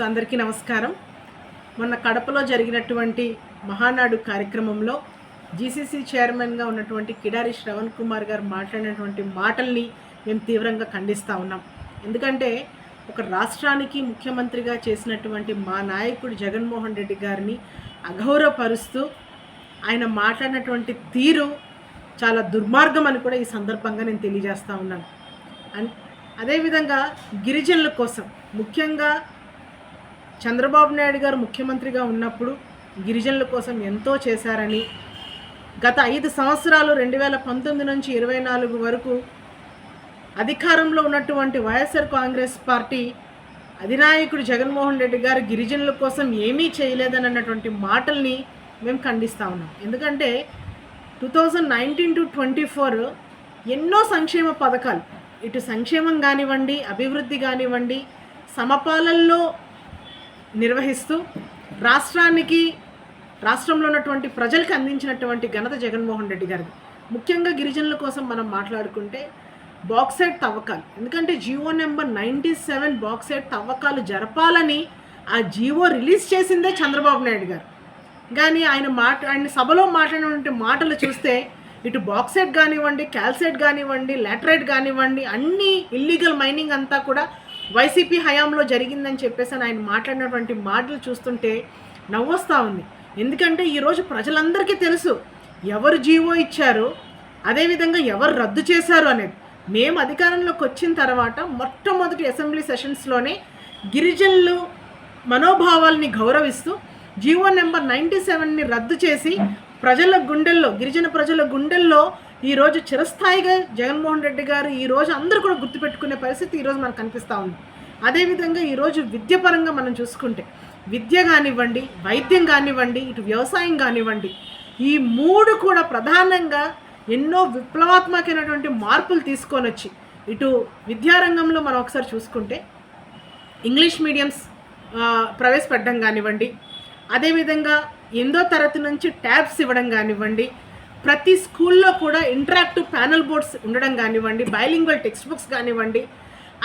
So అందరికీ నమస్కారం. మొన్న కడపలో జరిగినటువంటి మహానాడు కార్యక్రమంలో జీసీసీ చైర్మన్గా ఉన్నటువంటి కిడారి శ్రవణ్ కుమార్ గారు మాట్లాడినటువంటి మాటల్ని మేము తీవ్రంగా ఖండిస్తూ ఉన్నాం. ఎందుకంటే ఒక రాష్ట్రానికి ముఖ్యమంత్రిగా చేసినటువంటి మా నాయకుడు జగన్మోహన్ రెడ్డి గారిని అగౌరవపరుస్తూ ఆయన మాట్లాడినటువంటి తీరు చాలా దుర్మార్గం అని కూడా ఈ సందర్భంగా నేను తెలియజేస్తూ ఉన్నాను. అదేవిధంగా గిరిజనుల కోసం ముఖ్యంగా చంద్రబాబు నాయుడు గారు ముఖ్యమంత్రిగా ఉన్నప్పుడు గిరిజనుల కోసం ఎంతో చేశారని గత ఐదు సంవత్సరాలు రెండు వేల పంతొమ్మిది నుంచి ఇరవై నాలుగు వరకు అధికారంలో ఉన్నటువంటి వైఎస్ఆర్ కాంగ్రెస్ పార్టీ అధినాయకుడు జగన్మోహన్ రెడ్డి గారు గిరిజనుల కోసం ఏమీ చేయలేదని అన్నటువంటి మాటల్ని మేము ఖండిస్తా ఉన్నాం. ఎందుకంటే two thousand nineteen to twenty four ఎన్నో సంక్షేమ పథకాలు ఇటు సంక్షేమం కానివ్వండి అభివృద్ధి కానివ్వండి సమపాలల్లో నిర్వహిస్తూ రాష్ట్రానికి రాష్ట్రంలో ఉన్నటువంటి ప్రజలకు అందించినటువంటి ఘనత జగన్మోహన్ రెడ్డి గారు ముఖ్యంగా గిరిజనుల కోసం మనం మాట్లాడుకుంటే బాక్సైట్ తవ్వకాలు. ఎందుకంటే GO number ninety seven bauxite తవ్వకాలు జరపాలని ఆ జియో రిలీజ్ చేసిందే చంద్రబాబు నాయుడు గారు. కానీ ఆయన మాట ఆయన సభలో మాట్లాడినటువంటి మాటలు చూస్తే ఇటు బాక్సైట్ కానివ్వండి క్యాల్సైడ్ కానివ్వండి లాటరైట్ కానివ్వండి అన్ని ఇల్లీగల్ మైనింగ్ అంతా కూడా వైసీపీ హయాంలో జరిగిందని చెప్పేసి ఆయన మాట్లాడినటువంటి మాటలు చూస్తుంటే నవ్వొస్తూ ఉంది. ఎందుకంటే ఈరోజు ప్రజలందరికీ తెలుసు ఎవరు జీవో ఇచ్చారు అదేవిధంగా ఎవరు రద్దు చేశారు అనేది. మేము అధికారంలోకి వచ్చిన తర్వాత మొట్టమొదటి అసెంబ్లీ సెషన్స్లోనే గిరిజనులు మనోభావాల్ని గౌరవిస్తూ జీవో నెంబర్ నైంటీ సెవెన్ని రద్దు చేసి ప్రజల గుండెల్లో గిరిజన ప్రజల గుండెల్లో ఈరోజు చిరస్థాయిగా జగన్మోహన్ రెడ్డి గారు ఈరోజు అందరూ కూడా గుర్తుపెట్టుకునే పరిస్థితి ఈరోజు మనకు కనిపిస్తూ ఉంది. అదేవిధంగా ఈరోజు విద్య పరంగా మనం చూసుకుంటే విద్య కానివ్వండి వైద్యం కానివ్వండి ఇటు వ్యవసాయం కానివ్వండి ఈ మూడు కూడా ప్రధానంగా ఎన్నో విప్లవాత్మకమైనటువంటి మార్పులు తీసుకొని వచ్చి ఇటు విద్యారంగంలో మనం ఒకసారి చూసుకుంటే ఇంగ్లీష్ మీడియంస్ ప్రవేశపెట్టడం కానివ్వండి అదేవిధంగా ఎనిమిదో తరగతి నుంచి ట్యాబ్స్ ఇవ్వడం కానివ్వండి ప్రతి స్కూల్లో కూడా ఇంటరాక్టివ్ ప్యానల్ బోర్డ్స్ ఉండడం కానివ్వండి బైలింగ్వల్ టెక్స్ట్ బుక్స్ కానివ్వండి.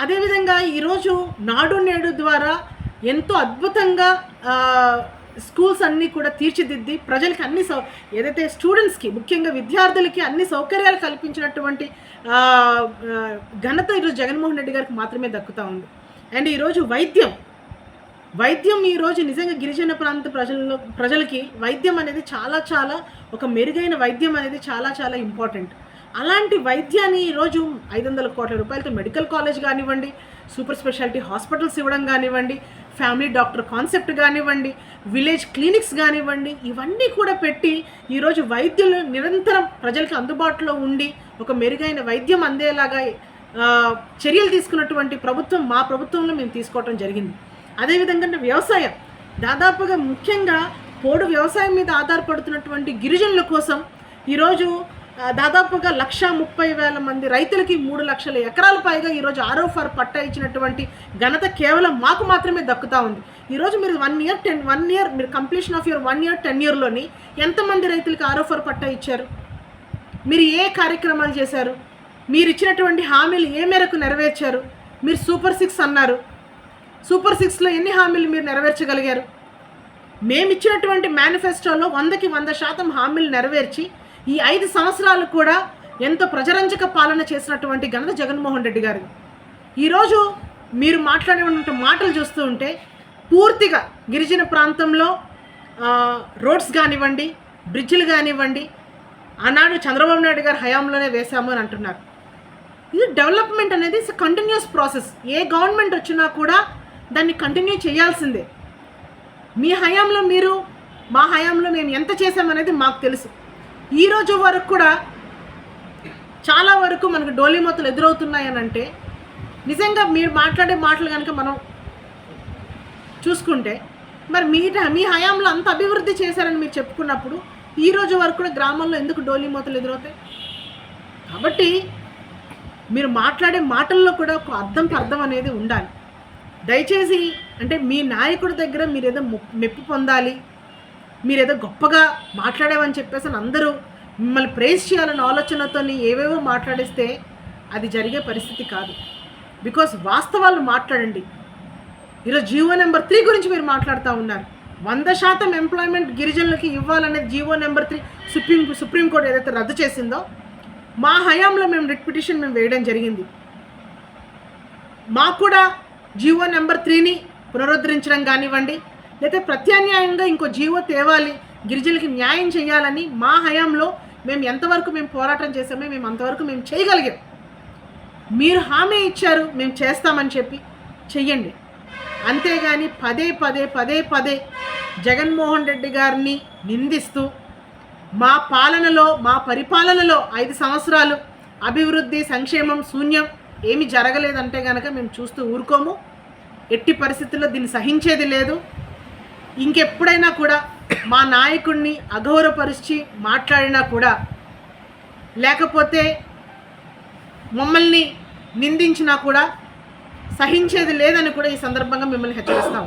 అదేవిధంగా ఈరోజు నాడు నేడు ద్వారా ఎంతో అద్భుతంగా స్కూల్స్ అన్నీ కూడా తీర్చిదిద్ది ప్రజలకి అన్ని సౌ ఏదైతే స్టూడెంట్స్కి ముఖ్యంగా విద్యార్థులకి అన్ని సౌకర్యాలు కల్పించినటువంటి ఘనత ఈరోజు జగన్మోహన్ రెడ్డి గారికి మాత్రమే దక్కుతూ ఉంది. అండ్ ఈరోజు వైద్యం వైద్యం ఈరోజు నిజంగా గిరిజన ప్రాంత ప్రజల్లో ప్రజలకి వైద్యం అనేది చాలా చాలా ఒక మెరుగైన వైద్యం అనేది చాలా చాలా ఇంపార్టెంట్ అలాంటి వైద్యాన్ని ఈరోజు ఐదు వందల కోట్ల రూపాయలతో మెడికల్ కాలేజ్ కానివ్వండి సూపర్ స్పెషాలిటీ హాస్పిటల్స్ ఇవ్వడం కానివ్వండి ఫ్యామిలీ డాక్టర్ కాన్సెప్ట్ కానివ్వండి విలేజ్ క్లినిక్స్ కానివ్వండి ఇవన్నీ కూడా పెట్టి ఈరోజు వైద్యులు నిరంతరం ప్రజలకు అందుబాటులో ఉండి ఒక మెరుగైన వైద్యం అందేలాగా చర్యలు తీసుకున్నటువంటి ప్రభుత్వం మా ప్రభుత్వంలో మేము తీసుకోవటం జరిగింది. అదేవిధంగా వ్యవసాయం. దాదాపుగా ముఖ్యంగా పోడు వ్యవసాయం మీద ఆధారపడుతున్నటువంటి గిరిజనుల కోసం ఈరోజు దాదాపుగా లక్ష ముప్పై వేల మంది రైతులకి మూడు లక్షల ఎకరాల పైగా ఈరోజు ఆరో ఫర్ పట్టా ఇచ్చినటువంటి ఘనత కేవలం మాకు మాత్రమే దక్కుతూ ఉంది. ఈరోజు మీరు one year ten one year మీరు completion of your one year ten ఇయర్లోని ఎంతమంది రైతులకి ఆరోఫర్ పట్టా ఇచ్చారు? మీరు ఏ కార్యక్రమాలు చేశారు? మీరు ఇచ్చినటువంటి హామీలు ఏ మేరకు నెరవేర్చారు? మీరు సూపర్ సిక్స్ అన్నారు. సూపర్ సిక్స్లో ఎన్ని హామీలు మీరు నెరవేర్చగలిగారు? మేము ఇచ్చినటువంటి మేనిఫెస్టోలో వందకి వంద శాతం హామీలు నెరవేర్చి ఈ ఐదు సంవత్సరాలు కూడా ఎంతో ప్రజరంజక పాలన చేసినటువంటి ఘనత జగన్మోహన్ రెడ్డి గారు. ఈరోజు మీరు మాట్లాడేటువంటి మాటలు చూస్తూ ఉంటే పూర్తిగా గిరిజన ప్రాంతంలో రోడ్స్ కానివ్వండి బ్రిడ్జిలు కానివ్వండి ఆనాడు చంద్రబాబు నాయుడు గారు హయాంలోనే వేశాము అని అంటున్నారు. ఇది డెవలప్మెంట్ అనేది ఇట్స్ కంటిన్యూస్ ప్రాసెస్ ఏ గవర్నమెంట్ వచ్చినా కూడా దాన్ని కంటిన్యూ చేయాల్సిందే. మీ హయాంలో మీరు మా హయాంలో మేము ఎంత చేసామనేది మాకు తెలుసు. ఈ రోజు వరకు కూడా చాలా వరకు మనకు డోలీమూతలు ఎదురవుతున్నాయని అంటే నిజంగా మీరు మాట్లాడే మాటలు కనుక మనం చూసుకుంటే మరి మీ మీ హయాంలో అంత అభివృద్ధి చేశారని మీరు చెప్పుకున్నప్పుడు ఈ రోజు వరకు కూడా గ్రామంలో ఎందుకు డోలీమూతలు ఎదురవుతాయి? కాబట్టి మీరు మాట్లాడే మాటల్లో కూడా ఒక అర్థం అర్థం అనేది ఉండాలి. దయచేసి అంటే మీ నాయకుడి దగ్గర మీరు ఏదో మెప్పు పొందాలి. మీరు ఏదో గొప్పగా మాట్లాడామని చెప్పేసి అందరూ మిమ్మల్ని ప్రేస్ చేయాలన్న ఆలోచనతో ఏవేవో మాట్లాడిస్తే అది జరిగే పరిస్థితి కాదు. బికాస్ వాస్తవాలు మాట్లాడండి. ఈరోజు జీవో నెంబర్ త్రీ గురించి మీరు మాట్లాడుతూ ఉన్నారు. వంద శాతం ఎంప్లాయ్మెంట్ గిరిజనులకి ఇవ్వాలనేది GO number three supreme Supreme Court ఏదైతే రద్దు చేసిందో మా హయాంలో మేము రిట్ పిటిషన్ మేము వేయడం జరిగింది. మాకు కూడా జీవో నెంబర్ త్రీని పునరుద్ధరించడం కానివ్వండి లేదా ప్రత్యామ్నాయంగా ఇంకో జీవో తేవాలి గిరిజనులకి న్యాయం చేయాలని మా హయాంలో మేము ఎంతవరకు మేము పోరాటం చేసామో మేము అంతవరకు మేము చేయగలిగాం. మీరు హామీ ఇచ్చారు మేము చేస్తామని చెప్పి చెయ్యండి. అంతేగాని పదే పదే పదే పదే జగన్మోహన్ రెడ్డి గారిని నిందిస్తూ మా పాలనలో మా పరిపాలనలో ఐదు సంవత్సరాలు అభివృద్ధి సంక్షేమం శూన్యం ఏమి జరగలేదంటే కనుక మేము చూస్తూ ఊరుకోము. ఎట్టి పరిస్థితుల్లో దీన్ని సహించేది లేదు. ఇంకెప్పుడైనా కూడా మా నాయకుడిని అగౌరవపరిచి మాట్లాడినా కూడా లేకపోతే మమ్మల్ని నిందించినా కూడా సహించేది లేదని కూడా ఈ సందర్భంగా మిమ్మల్ని హెచ్చరిస్తా